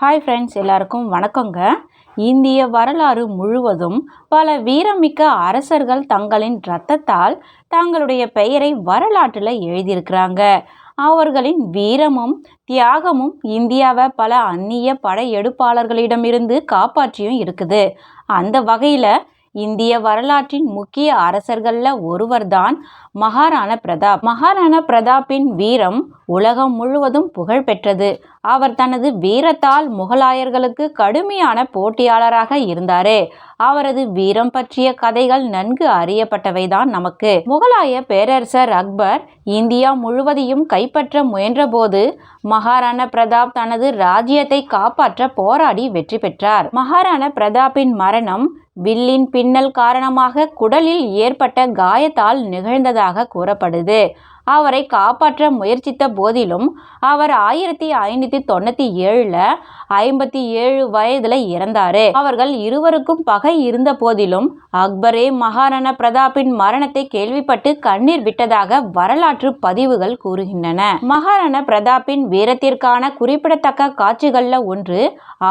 Hi friends எல்லாருக்கும் வணக்கங்க. இந்திய வரலாறு முழுவதும் பல வீரமிக்க அரசர்கள் தங்களின் இரத்தத்தால் தங்களுடைய பெயரை வரலாற்றில் எழுதியிருக்கிறாங்க. அவர்களின் வீரமும் தியாகமும் இந்தியாவை பல அந்நிய படையெடுப்பாளர்களிடமிருந்து காப்பாற்றியும் இருக்குது. அந்த வகையில் இந்திய வரலாற்றின் முக்கிய அரசர்களில் ஒருவர்தான் மகாராணா பிரதாப். மகாராணா பிரதாப்பின் வீரம் உலகம் முழுவதும் புகழ் பெற்றது. அவர் தனது வீரத்தால் முகலாயர்களுக்கு கடுமையான போட்டியாளராக இருந்தாரே. அவரது வீரம் பற்றிய கதைகள் நன்கு அறியப்பட்டவைதான் நமக்கு. முகலாய பேரரசர் அக்பர் இந்தியா முழுவதையும் கைப்பற்ற முயன்றபோது மகாராணா பிரதாப் தனது ராஜ்யத்தை காப்பாற்ற போராடி வெற்றி பெற்றார். மகாராணா பிரதாப்பின் மரணம் வில்லின் பின்னல் காரணமாக குடலில் ஏற்பட்ட காயத்தால் நிகழ்ந்ததாக கூறப்படுது. அவரை காப்பாற்ற முயற்சித்த போதிலும் அவர் ஆயிரத்தி ஐநூற்றி தொண்ணூற்றி ஏழில் ஐம்பத்தி ஏழு வயதில் இறந்தார். அவர்கள் இருவருக்கும் பகை இருந்த போதிலும் அக்பரே மகாராணா பிரதாப்பின் மரணத்தை கேள்விப்பட்டு கண்ணீர் விட்டதாக வரலாற்று பதிவுகள் கூறுகின்றன. மகாராணா பிரதாப்பின் வீரத்திற்கான குறிப்பிடத்தக்க காட்சிகளில் ஒன்று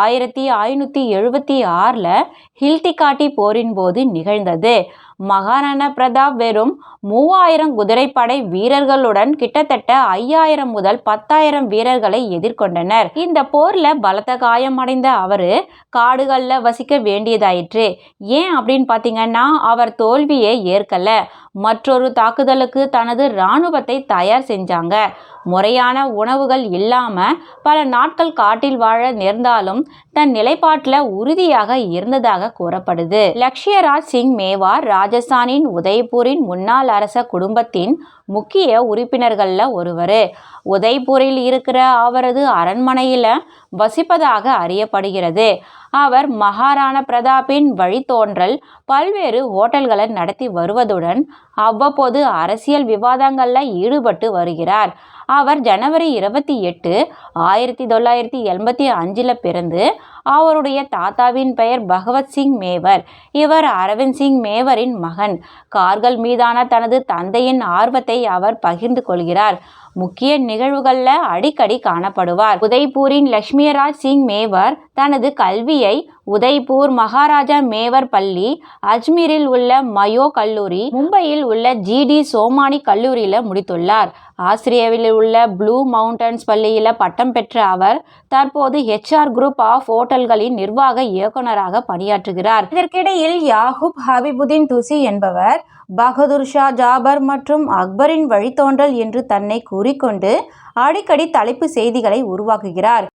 ஆயிரத்தி ஐநூற்றி எழுபத்தி ஆறில் ஹில்திகாட்டி போரின் போது நிகழ்ந்தது. மகாராணா பிரதாப் வெறும் மூவாயிரம் குதிரைப்படை வீரர்களுடன் கிட்டத்தட்ட ஐயாயிரம் முதல் பத்தாயிரம் வீரர்களை எதிர்கொண்டனர். இந்த போர்ல பலத்த காயமடைந்த அவரு காடுகளில் வசிக்க வேண்டியதாயிற்று. ஏன் அப்படின்னு பார்த்தீங்கன்னா அவர் தோல்வியை ஏற்கல. மற்றொரு தாக்குதலுக்கு தனது இராணுவத்தை தயார் செஞ்சாங்க. முறையான உணவுகள் இல்லாமல் பல நாட்கள் காட்டில் வாழ நேர்ந்தாலும் தன் நிலைப்பாட்டில் உறுதியாக இருந்ததாக கூறப்படுது. லக்ஷ்யராஜ் சிங் மேவார் ராஜஸ்தானின் உதய்பூரின் முன்னாள் அரச குடும்பத்தின் முக்கிய உறுப்பினர்களில் ஒருவர். உதய்பூரில் இருக்கிற அவரது அரண்மனையில் வசிப்பதாக அறியப்படுகிறது. அவர் மகாராணா பிரதாப்பின் வழித்தோன்றல் பல்வேறு ஹோட்டல்களை நடத்தி வருவதுடன் அவ்வப்போது அரசியல் விவாதங்களில் ஈடுபட்டு வருகிறார். அவர் ஜனவரி இருபத்தி எட்டு ஆயிரத்தி தொள்ளாயிரத்தி எண்பத்தி அஞ்சில் பிறந்து அவருடைய தாத்தாவின் பெயர் பகவத் சிங் மேவர். இவர் அரவிந்த் சிங் மேவரின் மகன். கார்கள் மீதான தனது தந்தையின் ஆர்வத்தை அவர் பகிர்ந்து கொள்கிறார். முக்கிய நிகழ்வுகளில் அடிக்கடி காணப்படுவார். உதய்பூரின் லக்ஷ்மியராஜ் சிங் மேவர் தனது கல்வியை உதய்பூர் மகாராஜா மேவர் பள்ளி அஜ்மீரில் உள்ள மயோ கல்லூரி மும்பையில் உள்ள ஜிடி சோமானி கல்லூரியில் முடித்துள்ளார். ஆஸ்திரேலியாவில் உள்ள ப்ளூ மவுண்டன்ஸ் பள்ளியில் பட்டம் பெற்ற அவர் தற்போது ஹெச்ஆர் குரூப் ஆஃப் ஹோட்டல்களின் நிர்வாக இயக்குநராக பணியாற்றுகிறார். இதற்கிடையில் யாகூப் ஹபிபுதீன் துசி என்பவர் பகதூர் ஷா ஜாபர் மற்றும் அக்பரின் வழித்தோன்றல் என்று தன்னை கூறிக்கொண்டு அடிக்கடி தலைப்பு செய்திகளை உருவாக்குகிறார்.